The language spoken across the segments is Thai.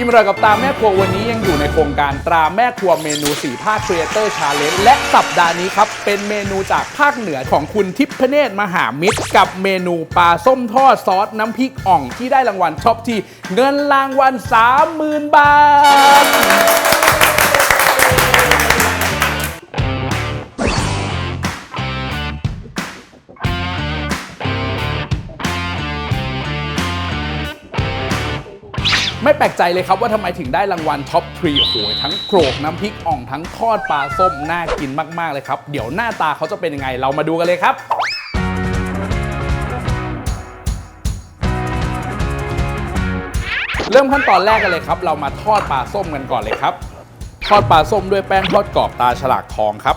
อิ่มอร่อยกับตราแม่ครัววันนี้ยังอยู่ในโครงการตราแม่ครัวเมนูสีภาคครีเอเตอร์ชาเลนจ์และสัปดาห์นี้ครับ เป็นเมนูจากภาคเหนือของคุณทิพเนตรมหามิตร กับเมนูปลาส้มทอดซอสน้ำพริกอ่องที่ได้รางวัลช็อปที่เงินรางวัล30,000 บาท ไม่แปลกใจเลยครับว่าทำไมถึงได้รางวัลท็อปทรีโอ้โหทั้งโขลกน้ำพริกอ่องทั้งทอดปลาส้มน่ากินมากๆเลยครับ เดี๋ยวหน้าตาเขาจะเป็นยังไงเรามาดูกันเลยครับเริ่มขั้นตอนแรกกันเลยครับ เรามาทอดปลาส้มกันก่อนเลยครับ ทอดปลาส้มด้วยแป้งทอดกรอบตาฉลากทองครับ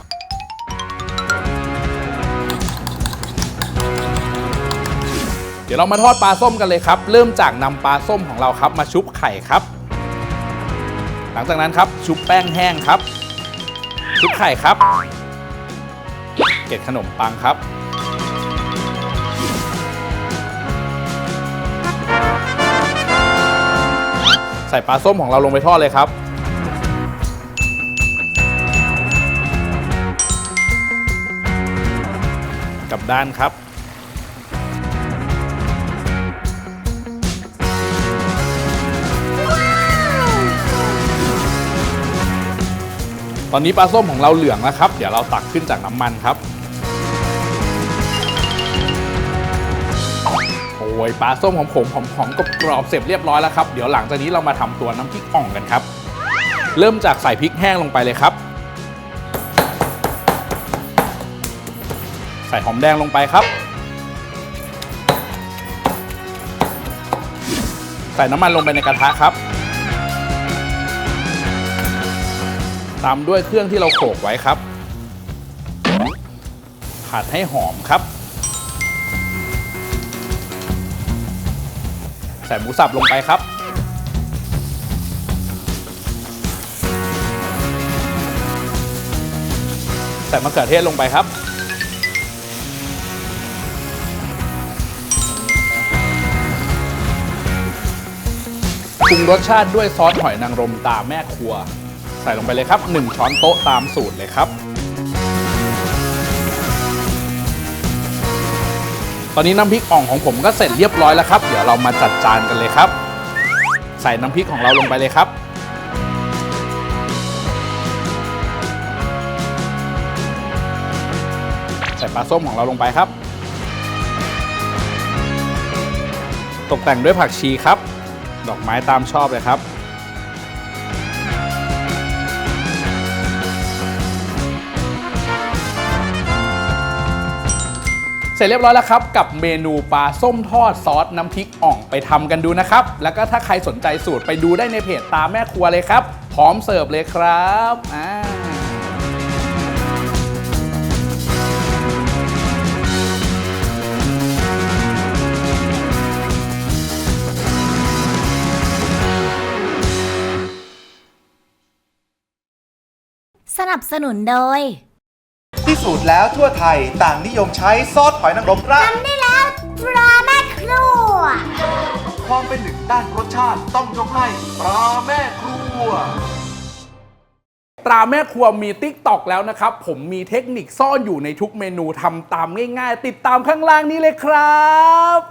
เดี๋ยวเรามาทอดปลาส้มกันเลยครับ เริ่มจากนำปลาส้มของเราครับ มาชุบไข่ครับ หลังจากนั้นครับชุบแป้งแห้งครับ ชุบไข่ครับ เกล็ดขนมปังครับใส่ปลาส้มของเราลงไปทอดเลยครับ กับด้านครับ ตอนนี้ปลาส้มของเราเหลืองแล้วครับ เดี๋ยวเราตักขึ้นจากน้ำมันครับโอ้ยปลาส้มของผมหอมๆกรอบๆเสร็จเรียบร้อยแล้วครับ เดี๋ยวหลังจากนี้เรามาทำตัวน้ำพริกอ่องกันครับ เริ่มจากใส่พริกแห้งลงไปเลยครับ ใส่หอมแดงลงไปครับ ใส่น้ำมันลงไปในกระทะครับ ตามด้วยเครื่องที่เราโขลกไว้ครับ ผัดให้หอมครับ ใส่หมูสับลงไปครับ ใส่มะเขือเทศลงไปครับปรุงรสชาติด้วยซอสหอยนางรมตาแม่ครัว ใส่ลงไปเลยครับ 1 ช้อนโต๊ะตามสูตรเลยครับ ตอนนี้น้ำพริกอ่องของผมก็เสร็จเรียบร้อยแล้วครับ เดี๋ยวเรามาจัดจานกันเลยครับ ใส่น้ำพริกของเราลงไปเลยครับใส่ปลาส้มของเราลงไปครับ ตกแต่งด้วยผักชีครับ ดอกไม้ตามชอบเลยครับ ร็จเรียบร้อยแล้วครับ กับเมนูปลาส้มทอดซอสน้ำพริกอ่องไปทำกันดูนะครับ แล้วก็ถ้าใครสนใจสูตรไปดูได้ในเพจตามแม่ครัวเลยครับ พร้อมเสิร์ฟเลยครับอ่าสนับสนุนโดย พิสูจน์แล้วทั่วไทยต่างนิยมใช้ซอสหอยนางรมราดทำได้แล้วปลาแม่ครัวความเป็นหนึ่งด้านรสชาติต้องยกให้ปลาแม่ครัว ตราแม่ครัวมีติ๊กตอกแล้วนะครับ ผมมีเทคนิคซ่อนอยู่ในทุกเมนูทำตามง่ายๆ ติดตามข้างล่างนี้เลยครับ